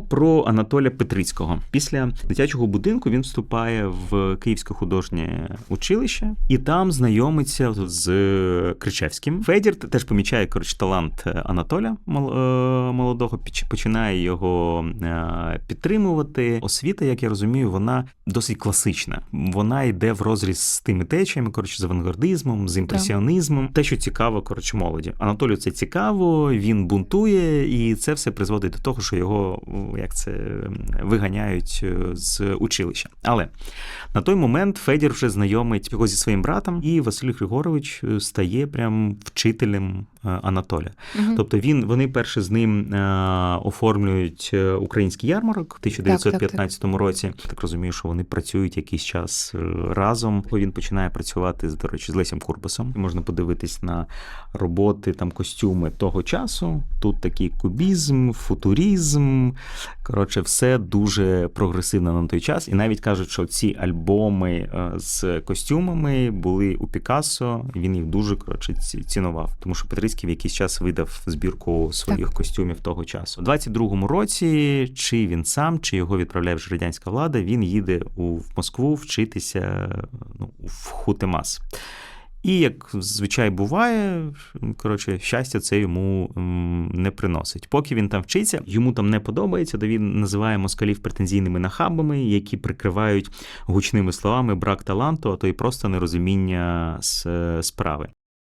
Про Анатоля Петрицького. Після дитячого будинку він вступає в Київське художнє училище і там знайомиться з Кричевським. Федір теж помічає коротше, талант Анатоля е, молодого, починає його е, підтримувати. Освіта, як я розумію, вона досить класична. Вона йде в розріз з тими течіями, коротше, з авангардизмом, з імпресіонізмом. Те, що цікаво, коротше, молоді. Анатолію це цікаво, він бунтує, і це все призводить до того, що його як це виганяють е, з училища. Але на той момент Федір вже знайомить його зі своїм братом, і Василь Григорович е, стає прям вчителем е, Анатоля. Тобто він вони перше з ним е, оформлюють український ярмарок в 1915 році. Так розумію, що вони працюють якийсь час разом. Він починає працювати до речі з Лесем Курбасом. Можна подивитись на роботи там костюми того часу. Тут такий кубізм, футурізм. Коротше, все дуже прогресивно на той час. І навіть кажуть, що ці альбоми е, з костюмами були у Пікассо. і Він їх дуже коротше цінував, тому що Петрицький в якийсь час видав збірку своїх костюмів того часу. У 22-му році, чи він сам, чи його відправляє вже радянська влада, він їде у в Москву вчитися ну, в Хутемас. І як звичай буває, коротше, щастя це йому м, не приносить. Поки він там вчиться, йому там не подобається, то він називає москалів претензійними нахабами, які прикривають гучними словами брак таланту, а то й просто нерозуміння с- справи.